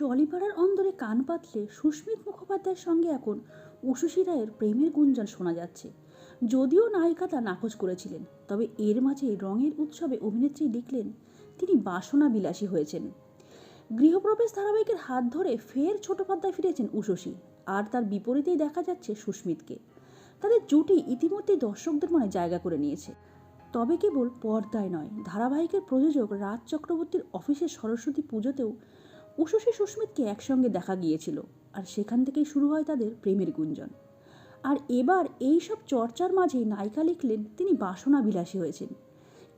টলিপাড়ার অন্দরে কান পাতলে সুস্মিত মুখোপাধ্যায়ের সঙ্গে এখন উষসী রায়ের প্রেমের গুঞ্জন শোনা যাচ্ছে। যদিও নায়িকা তা নাকচ করেছিলেন, তবে এর মাঝে রঙের উৎসবে অভিনেত্রী লিখলেন তিনি বাসনা বিলাসী হয়েছেন। গৃহপ্রবেশ ধারাবাহিকের হাত ধরে ফের ছোট পর্দায় ফিরেছেন উষসী, আর তার বিপরীতেই দেখা যাচ্ছে সুস্মিতকে। তাদের জুটি ইতিমধ্যেই দর্শকদের মনে জায়গা করে নিয়েছে। তবে কেবল পর্দায় নয়, ধারাবাহিকের প্রযোজক রাজ চক্রবর্তীর অফিসের সরস্বতী পুজোতেও উষসী সুস্মিতকে একসঙ্গে দেখা গিয়েছিল, আর সেখান থেকেই শুরু হয় তাদের প্রেমের গুঞ্জন। আর এবার এই সব চর্চার মাঝেই নায়িকা লিখলেন তিনি বাসনা বিলাসী হয়েছেন।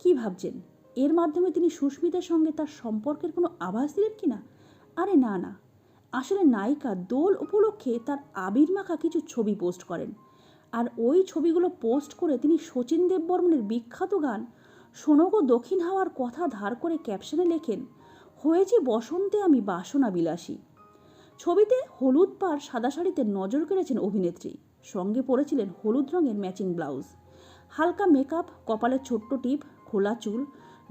কি ভাবছেন? এর মাধ্যমে তিনি সুস্মিতার সঙ্গে তার সম্পর্কের কোনো আভাস দিলেন কি না আরে না না। আসলে নায়িকা দোল উপলক্ষে তার আবির মাখা কিছু ছবি পোস্ট করেন। আর ওই ছবিগুলো পোস্ট করে তিনি শচীন দেববর্মনের বিখ্যাত গান সোনগো দক্ষিণ হাওয়ার কথা ধার করে ক্যাপশনে লেখেন হয়েছে বসন্তে আমি বাসনা বিলাসী ছবিতে হলুদ পাড় সাদা শাড়িতে নজর কেড়েছেন অভিনেত্রী। সঙ্গে পরেছিলেন হলুদ রঙের ম্যাচিং ব্লাউজ। হালকা মেকআপ কপালের ছোট্ট টিপ, খোলা চুল,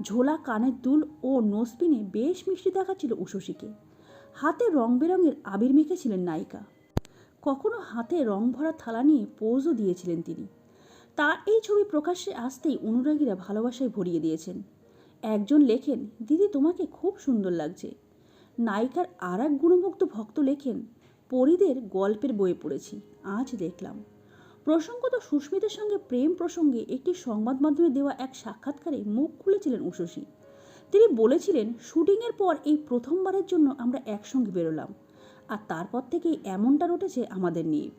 ঝোলা কানের দুল ও নোসপিনে বেশ মিষ্টি দেখাচ্ছিল উষসীকে হাতে রং বেরঙের আবির মেখেছিলেন নায়িকা। কখনো হাতে রং ভরা থালা নিয়ে পোজও দিয়েছিলেন তিনি। তার এই ছবি প্রকাশ্যে আসতেই অনুরাগীরা ভালোবাসায় ভরিয়ে দিয়েছেন। একজন লেখেন, দিদি, তোমাকে খুব সুন্দর লাগছে। নায়িকার আর এক গুণমুগ্ধ ভক্ত লেখেন, পরিদের গল্পের বইয়ে পড়েছি, আজ দেখলাম। প্রসঙ্গত সুস্মিতার সঙ্গে প্রেম প্রসঙ্গে একটি সংবাদ মাধ্যমে দেওয়া এক সাক্ষাৎকারে মুখ খুলেছিলেন উষসী। তিনি বলেছিলেন, শুটিংয়ের পর এই প্রথমবারের জন্য আমরা একসঙ্গে বেরোলাম, আর তারপর থেকেই এমনটা রটেছে আমাদের নিয়ে।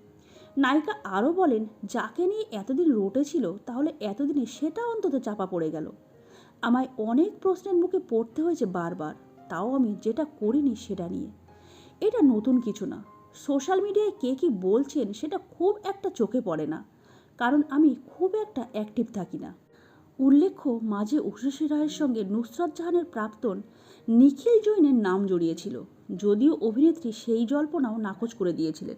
নায়িকা আরও বলেন, যাকে নিয়ে এতদিন রটেছিল, তাহলে এতদিনে সেটা অন্তত চাপা পড়ে গেল। আমায় অনেক প্রশ্নের মুখে পড়তে হয়েছে বারবার, তাও আমি যেটা করিনি সেটা নিয়ে। এটা নতুন কিছু না। সোশ্যাল মিডিয়ায় কে কী বলছেন সেটা খুব একটা চোখে পড়ে না, কারণ আমি খুব একটা অ্যাক্টিভ থাকি না। উল্লেখ্য, মাঝে উষসী রায়ের সঙ্গে নুসরত জাহানের প্রাক্তন নিখিল জৈনের নাম জড়িয়েছিল, যদিও অভিনেত্রী সেই জল্পনাও নাকচ করে দিয়েছিলেন।